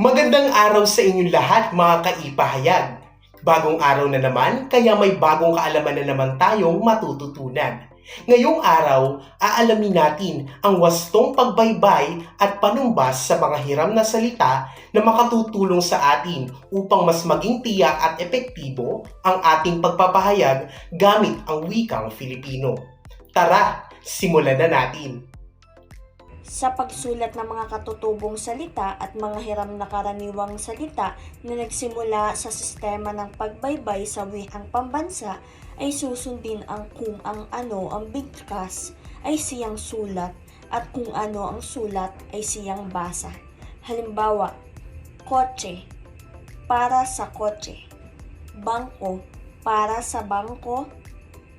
Magandang araw sa inyong lahat mga kaipahayag. Bagong araw na naman, kaya may bagong kaalaman na naman tayong matututunan. Ngayong araw, aalamin natin ang wastong pagbaybay at panumbas sa mga hiram na salita na makatutulong sa atin upang mas maging tiyak at epektibo ang ating pagpapahayag gamit ang wikang Filipino. Tara, simulan na natin! Sa pagsulat ng mga katutubong salita at mga hiram na karaniwang salita na nagsimula sa sistema ng pagbaybay sa wikang pambansa ay susundin ang kung ang ano ang bigkas ay siyang sulat at kung ano ang sulat ay siyang basa. Halimbawa, kotse, para sa kotse. Bangko, para sa bangko.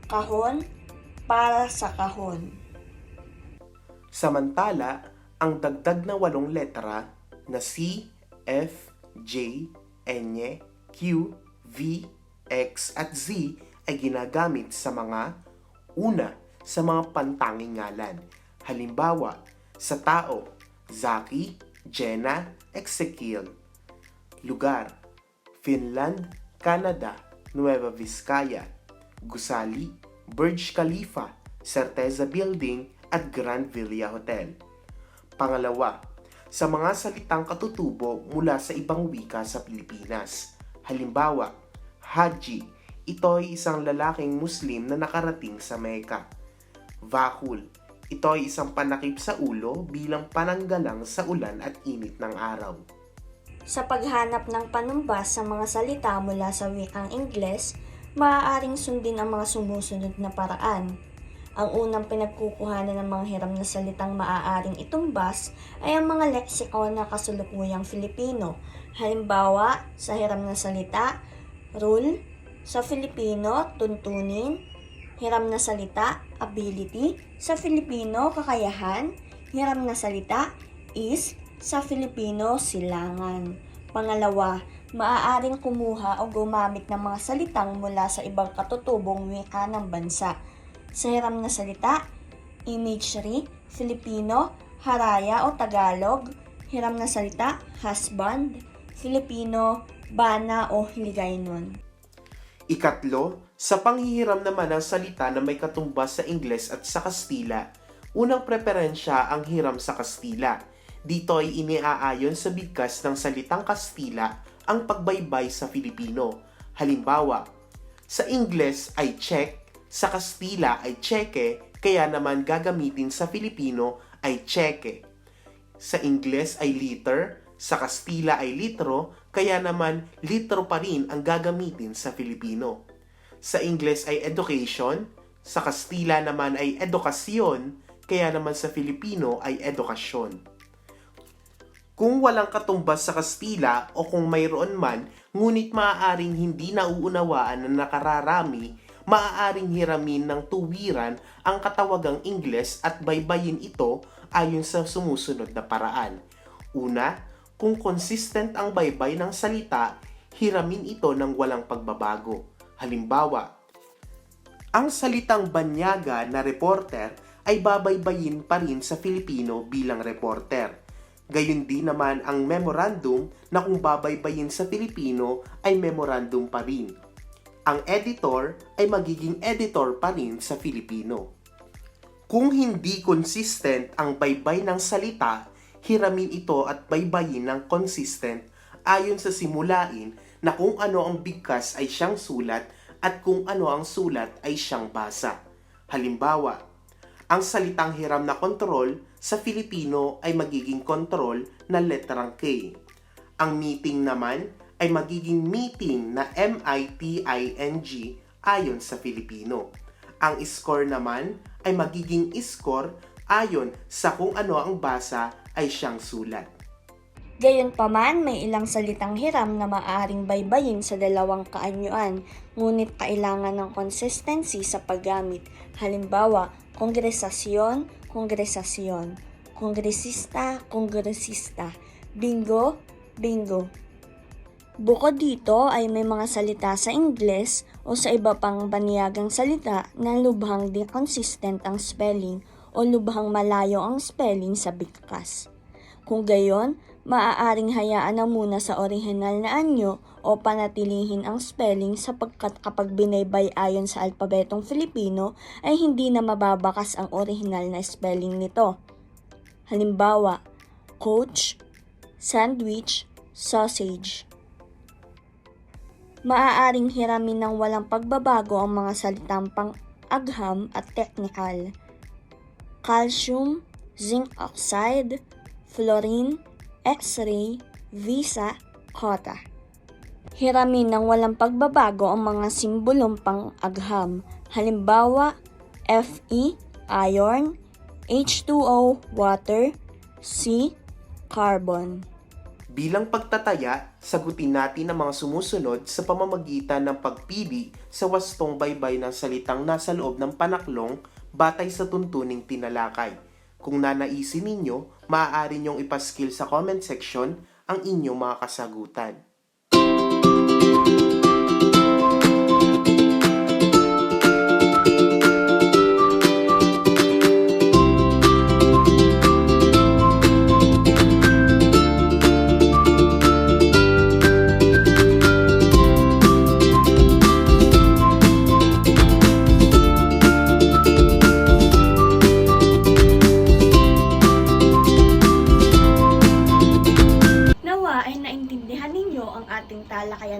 Kahon, para sa kahon. Samantala, ang dagdag na walong letra na C, F, J, N, Q, V, X at Z ay ginagamit sa mga una sa mga pantanging ngalan. Halimbawa, sa tao, Zaki, Jenna, Ezekiel. Lugar, Finland, Canada, Nueva Vizcaya, Gusali, Burj Khalifa, Certeza Building at Grand Villa Hotel. Pangalawa, sa mga salitang katutubo mula sa ibang wika sa Pilipinas. Halimbawa, Haji, ito ay isang lalaking Muslim na nakarating sa Mecca. Vakul, ito ay isang panakip sa ulo bilang pananggalang sa ulan at init ng araw. Sa paghanap ng panumbas sa mga salita mula sa wikang Ingles, maaaring sundin ang mga sumusunod na paraan. Ang unang pinagkukuhanan ng mga hiram na salitang maaaring itumbas ay ang mga leksikon na kasulukuyang Filipino. Halimbawa, sa hiram na salita, rule, sa Filipino, tuntunin, hiram na salita, ability, sa Filipino, kakayahan, hiram na salita, is, sa Filipino, silangan. Pangalawa, maaaring kumuha o gumamit ng mga salitang mula sa ibang katutubong wika ng bansa. Sa hiram na salita, imagery, Filipino, haraya o Tagalog, hiram na salita, husband, Filipino, bana o hiligaynon. Ikatlo, sa panghihiram naman ng salita na may katumbas sa Ingles at sa Kastila, unang preferensya ang hiram sa Kastila. Dito ay iniaayon sa bigkas ng salitang Kastila ang pagbaybay sa Filipino. Halimbawa, sa Ingles ay check, sa Kastila ay cheque, kaya naman gagamitin sa Filipino ay cheque. Sa Ingles ay liter, sa Kastila ay litro, kaya naman litro pa rin ang gagamitin sa Filipino. Sa Ingles ay education, sa Kastila naman ay edukasyon, kaya naman sa Filipino ay edukasyon. Kung walang katumbas sa Kastila o kung mayroon man, ngunit maaaring hindi nauunawaan na nakararami, maaaring hiramin ng tuwiran ang katawagang Ingles at baybayin ito ayon sa sumusunod na paraan. Una, kung consistent ang baybay ng salita, hiramin ito ng walang pagbabago. Halimbawa, ang salitang banyaga na reporter ay babaybayin pa rin sa Filipino bilang reporter. Gayun din naman ang memorandum na kung babaybayin sa Filipino ay memorandum pa rin. Ang editor ay magiging editor pa rin sa Filipino. Kung hindi consistent ang baybay ng salita, hiramin ito at baybayin ng consistent ayon sa simulain na kung ano ang bigkas ay siyang sulat at kung ano ang sulat ay siyang basa. Halimbawa, ang salitang hiram na kontrol sa Filipino ay magiging kontrol na letrang K. Ang meeting naman ay magiging meeting na M-I-T-I-N-G ayon sa Filipino. Ang score naman ay magiging score ayon sa kung ano ang basa ay siyang sulat. Gayunpaman, may ilang salitang hiram na maaaring baybayin sa dalawang kaanyuan, ngunit kailangan ng consistency sa paggamit. Halimbawa, kongresasyon, kongresasyon, kongresista, kongresista, bingo, bingo. Bukod dito ay may mga salita sa Ingles o sa iba pang baniyagang salita na lubhang di consistent ang spelling o lubhang malayo ang spelling sa bigkas. Kung gayon, maaaring hayaan na muna sa orihinal na anyo o panatilihin ang spelling sapagkat kapag binaybay ayon sa alpabetong Filipino ay hindi na mababakas ang orihinal na spelling nito. Halimbawa, coach, sandwich, sausage. Maaaring hiramin ng walang pagbabago ang mga salitang pang-agham at technical. Calcium, zinc oxide, fluorine, X-ray, visa, kota. Hiramin ng walang pagbabago ang mga simbolong pang-agham. Halimbawa, Fe, iron, H2O, water, C, carbon. Bilang pagtataya, sagutin natin ang mga sumusunod sa pamamagitan ng pagpili sa wastong baybay ng salitang nasa loob ng panaklong batay sa tuntuning tinalakay. Kung nanaisin ninyo, maaari niyong ipaskill sa comment section ang inyong mga kasagutan.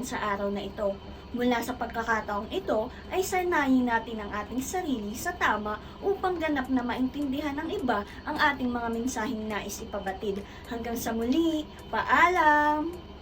Talakayan sa araw na ito. Mula sa pagkakataong ito ay sanayin natin ang ating sarili sa tama upang ganap na maintindihan ng iba ang ating mga mensaheng nais ipabatid. Hanggang sa muli, paalam!